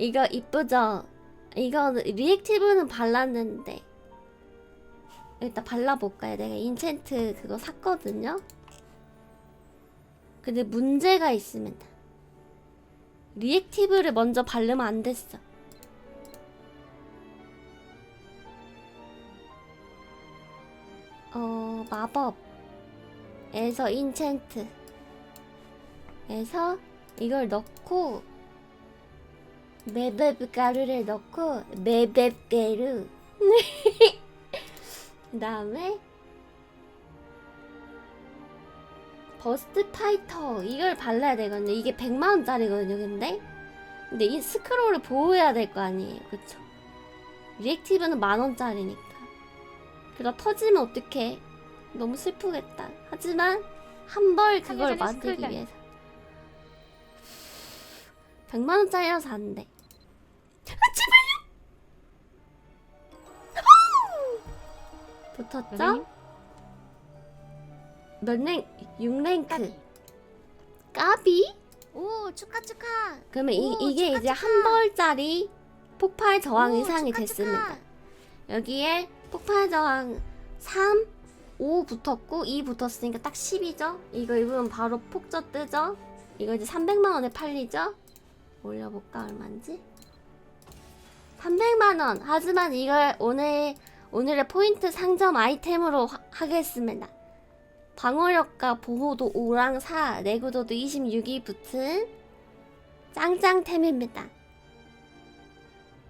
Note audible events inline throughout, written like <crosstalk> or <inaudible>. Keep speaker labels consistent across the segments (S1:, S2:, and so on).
S1: 이거 이쁘죠? 이거 리액티브는 발랐는데 일단 발라볼까요? 내가 인챈트 그거 샀거든요? 근데 문제가 있습니다 리액티브를 먼저 바르면 안 됐어 어 마법에서 인챈트 에서 이걸 넣고 매베브 가루를 넣고 매베브 가루. <laughs> 그 다음에 버스트 파이터. 이걸 발라야 되거든요. 이게 100만원짜리거든요 근데. 근데 이 스크롤을 보호해야 될 거 아니에요. 그쵸? 리액티브는 만원짜리니까. 그러다 터지면 어떡해? 너무 슬프겠다. 하지만 한 벌 그걸 만들기 위해서. 100만원짜리라서 안 돼. 붙었죠?
S2: 선생님?
S1: 몇 랭? 6랭크.
S2: 까비.
S1: 까비?
S3: 오 축하 축하.
S1: 그러면 이,
S3: 오,
S1: 이게
S3: 축하,
S1: 이제
S3: 축하.
S1: 한 벌짜리 폭발 저항
S3: 오,
S1: 이상이
S3: 축하,
S1: 됐습니다.
S3: 축하.
S1: 여기에 폭발 저항 3, 5 붙었고 2 붙었으니까 딱 10이죠? 이거 입으면 바로 폭저 뜨죠? 이거 이제 300만 원에 팔리죠? 올려볼까 얼마인지? 300만 원. 하지만 이걸 오늘 오늘의 포인트 상점 아이템으로 하, 하겠습니다. 방어력과 보호도 5랑 4, 내구도도 26이 붙은 짱짱템입니다.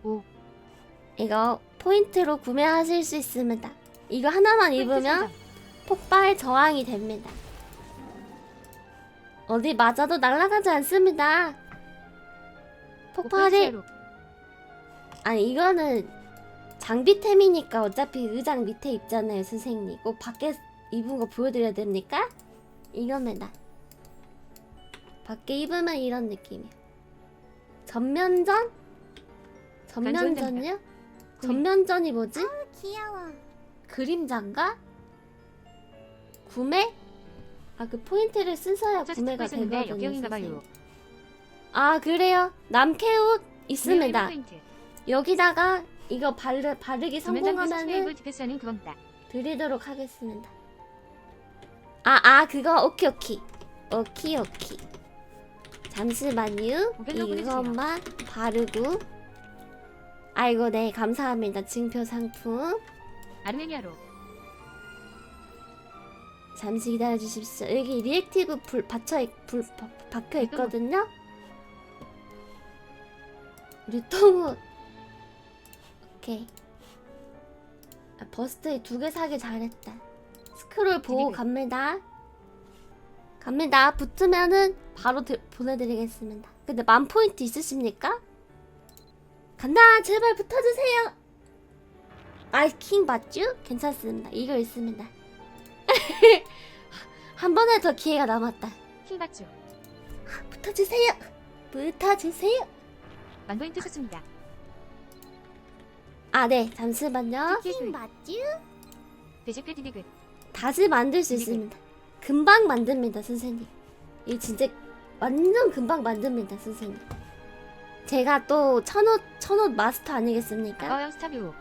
S2: 오.
S1: 이거 포인트로 구매하실 수 있습니다. 이거 하나만 입으면. 폭발 저항이 됩니다. 어디 맞아도 날아가지 않습니다. 폭발이 아니 이거는 장비템이니까 어차피 의장 밑에 입잖아요 선생님. 꼭 밖에 입은 거 보여드려야 됩니까? 이겁니다. 밖에 입으면 이런 느낌이에요. 전면전? 전면전이요? 전면전이 뭐지?
S3: 귀여워.
S1: 그림자인가? 구매? 아 그 포인트를 쓰셔야
S2: 저
S1: 구매가 되거든요. 선생님. 아 그래요? 남캐 옷 있습니다.
S2: 포인트.
S1: 여기다가 이거 바르, 바르기 성공하면은
S2: 그겁니다.
S1: 드리도록 하겠습니다. 아, 아, 그거, 오키, 오키. 오키, 오키. 잠시만요. 이것만 바르고. 아이고, 네, 감사합니다. 증표 상품.
S2: 아르메니아로
S1: 잠시 기다려 주십시오. 여기 리액티브 불 받쳐 있, 불 바, 박혀 있거든요. 유통옷. 오케이. 아, 버스트에 두 개 사길 잘했다. 스크롤 보고. 갑니다. 갑니다. 붙으면은 바로 드, 보내드리겠습니다. 근데 만 포인트 있으십니까? 간다. 제발 붙어주세요. 아이킹 맞죠? 괜찮습니다. 이거 있습니다. <laughs> 한 번에 더 기회가 남았다.
S2: 킹받죠.
S1: 붙어주세요. 붙어주세요.
S2: 만 포인트 썼습니다.
S1: 아, 네. 잠시만요.
S2: 킹
S3: 맞쥬?
S2: 데지페 디디그
S1: 다시 만들 수 있습니다. 금방 만듭니다, 선생님. 이 진짜 완전 금방 만듭니다, 선생님. 제가 또 천옷 천옷 마스터 아니겠습니까?
S2: 어영 스타뷰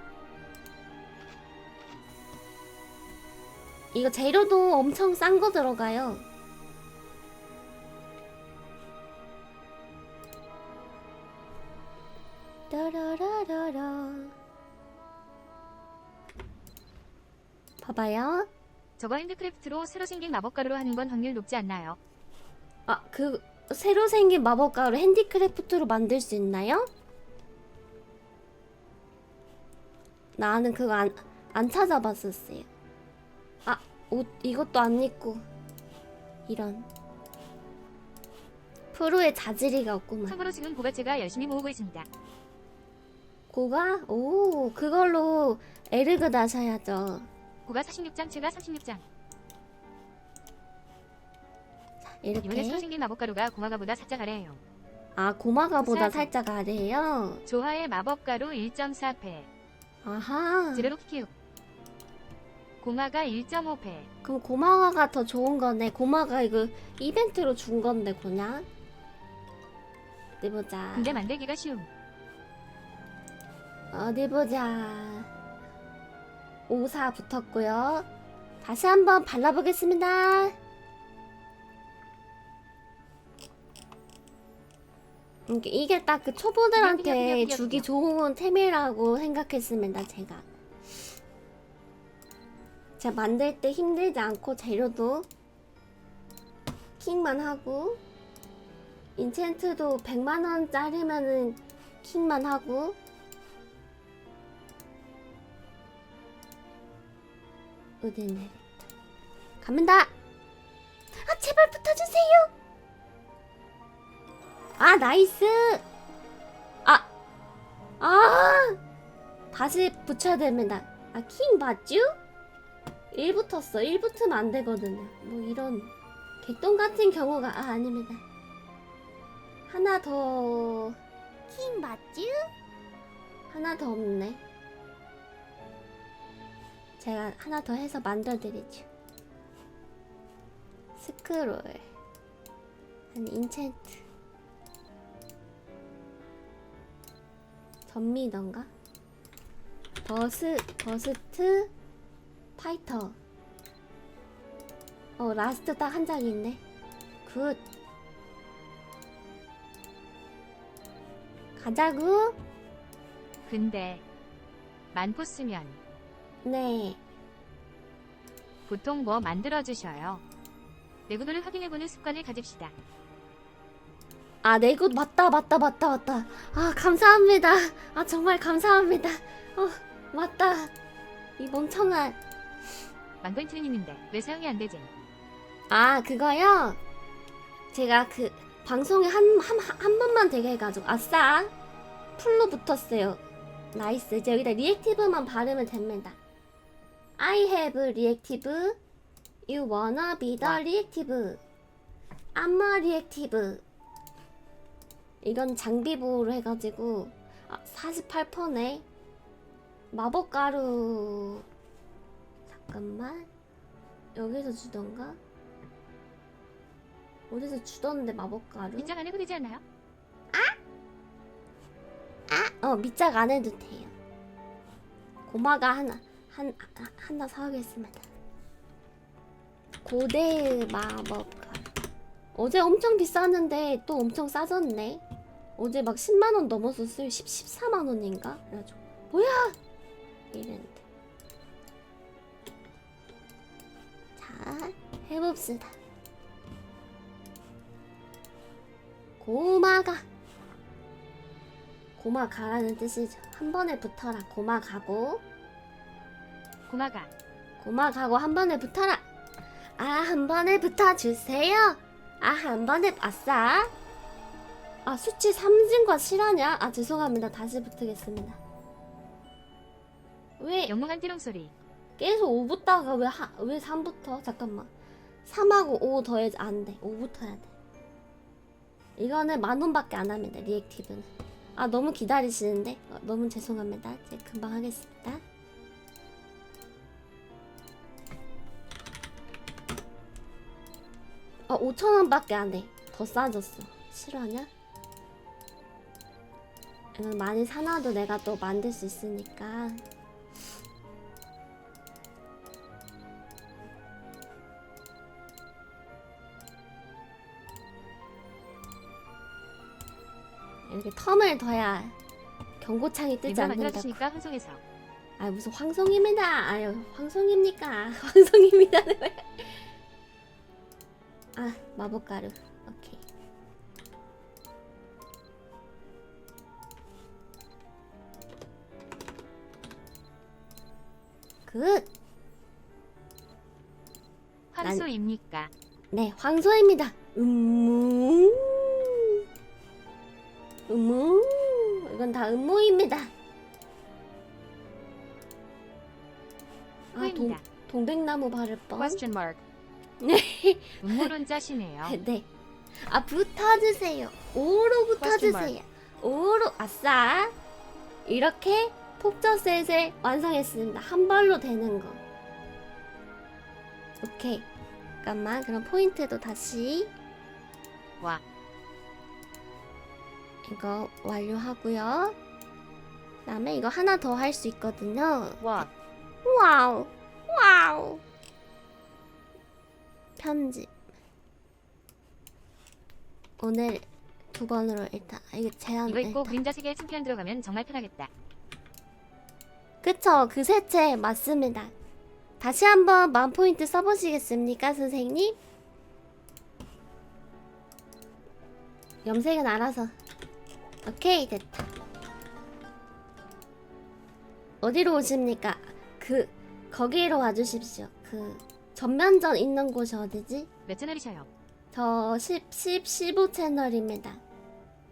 S1: 이거 재료도 엄청 싼 거 들어가요. 봐봐요.
S2: 저거 핸드크래프트로 새로 생긴 마법 가루로 하는 건 확률 높지 않나요?
S1: 아, 그 새로 생긴 마법 가루 핸디크래프트로 만들 수 있나요? 나는 그거 안, 안 찾아봤었어요. 아, 옷 이것도 안 입고 이런 프로의 자질이가 없구만.
S2: 참고로 지금 보가체가 열심히 모으고 있습니다.
S1: 고가? 오, 그걸로 에르그 나셔야죠.
S2: 고가 46장, 제가 36장. 이번에 새로
S1: 이렇게.
S2: 생긴 마법가루가 고마가보다 살짝 아래예요.
S1: 아, 고마가보다. 살짝 아래예요.
S2: 조화의 마법가루 1.4패,
S1: 아하.
S2: 지레로 키키우. 고마가 1.5패,
S1: 그럼 고마가가 더 좋은 거네. 고마가 이거 이벤트로 준 건데 그냥. 어디 보자.
S2: 근데 만들기가 쉬움.
S1: 어디 보자. 54 붙었고요. 다시 한번 발라보겠습니다. 이게, 딱 그 초보들한테 주기. 좋은 템이라고 생각했습니다, 제가. 제가 만들 때 힘들지 않고 재료도 킹만 하고 인챈트도 100만원짜리면은 킹만 하고 어디네 갑니다 아 제발 붙어주세요 아 나이스 아! 아! 다시 붙여야 됩니다 아 킹 맞쥬? 1 붙었어 1 붙으면 안 되거든요 뭐 이런 개똥 같은 경우가 아 아닙니다 하나 더
S3: 킹 맞쥬?
S1: 하나 더 없네. 제가 하나 더 해서 만들어드리죠. 스크롤. 아니, 인챈트. 전미던가? 버스, 버스트, 파이터. 어, 라스트 딱 한 장이 있네. 굿. 가자구.
S2: 근데 만포 쓰면
S1: 네.
S2: 보통 뭐 만들어 주셔요. 내구도를 확인해보는 습관을 가집시다.
S1: 아, 내굿 맞다, 맞다, 맞다, 맞다. 아, 감사합니다. 아, 정말 감사합니다. 어, 맞다. 이 멍청한.
S2: 만포인트는 있는데 왜 사용이 안 되지?
S1: 아, 그거요? 제가 그, 방송에 한, 한, 한 번만 되게 해가지고, 아싸! 풀로 붙었어요. 나이스. 이제 여기다 리액티브만 바르면 됩니다. I have reactive. You wanna be the
S2: 와.
S1: reactive. I'm a reactive. 이건 장비 보호로 해가지고, 아, 48%네. 마법 가루. 잠깐만. 여기서 주던가? 어디서 주던데 마법 가루?
S2: 밑장 안 해도 되지 않나요?
S1: 어 밑작 안 해도 돼요. 고마가 하나 한 하- 하나 사오겠습니다. 고대 마법가루. 어제 엄청 비쌌는데 또 엄청 싸졌네. 어제 막 10만 원 넘었었어요. 10, 14만 원인가? 그래가지고 뭐야? 이랬는데. 자 해봅시다. 고마가 고마 가라는 뜻이죠. 한 번에 붙어라. 고마 가고
S2: 고마가
S1: 고마 가고 한 번에 붙어라. 아 한 번에 붙어 주세요. 아 한 번에 아싸. 아 수치 3진과 실화냐? 아 죄송합니다. 다시 붙으겠습니다. 왜
S2: 영롱한 띠롱 소리.
S1: 계속 5 붙다가 왜, 하, 왜 3부터? 잠깐만. 3하고 5 더해지 안 돼. 5 붙어야 돼. 이거는 만 원밖에 안 합니다. 리액티브는. 아, 너무 기다리시는데? 어, 너무 죄송합니다. 제가 금방 하겠습니다. 어, 5천 원밖에 안 돼. 더 싸졌어. 실화냐? 이건 많이 사놔도 내가 또 만들 수 있으니까. 이렇게 텀을 둬야 경고창이 뜨지
S2: 만들어
S1: 않는다고.
S2: 환송해서.
S1: 아 무슨 황송입니다. 아유 황송입니까? <laughs> 황송입니다. 왜? 아 마법 가루. 오케이. 굿.
S2: 환소입니까?
S1: 네, 황소입니다. 음무. 음무. 이건 다 음모입니다. 아, 동. 동백나무 바를 뻔.
S2: question mark. 음모론자시네요. <laughs>
S1: 네. 아, 붙어주세요. 오로 붙어주세요. 오로, 아싸. 이렇게 폭저셋을 완성했습니다. 한 발로 되는 거. 오케이. 잠깐만, 그럼 포인트도 다시.
S2: 와.
S1: 이거 완료하고요. 그다음에 이거 하나 더 할 수 있거든요.
S2: 와.
S1: 와우 와우 편집 오늘 두 번으로 일단 아, 이거 제한
S2: 이거 입고
S1: 일단.
S2: 그림자 세계에 챔피언 들어가면 정말 편하겠다.
S1: 그쵸 그 셋째 맞습니다 다시 한번 만 포인트 써보시겠습니까 선생님? 염색은 알아서 오케이 됐다 어디로 오십니까? 그 거기로 와주십시오 그 전면전 있는 곳이 어디지?
S2: 몇 채널이셔요?
S1: 저 10, 10, 15 채널입니다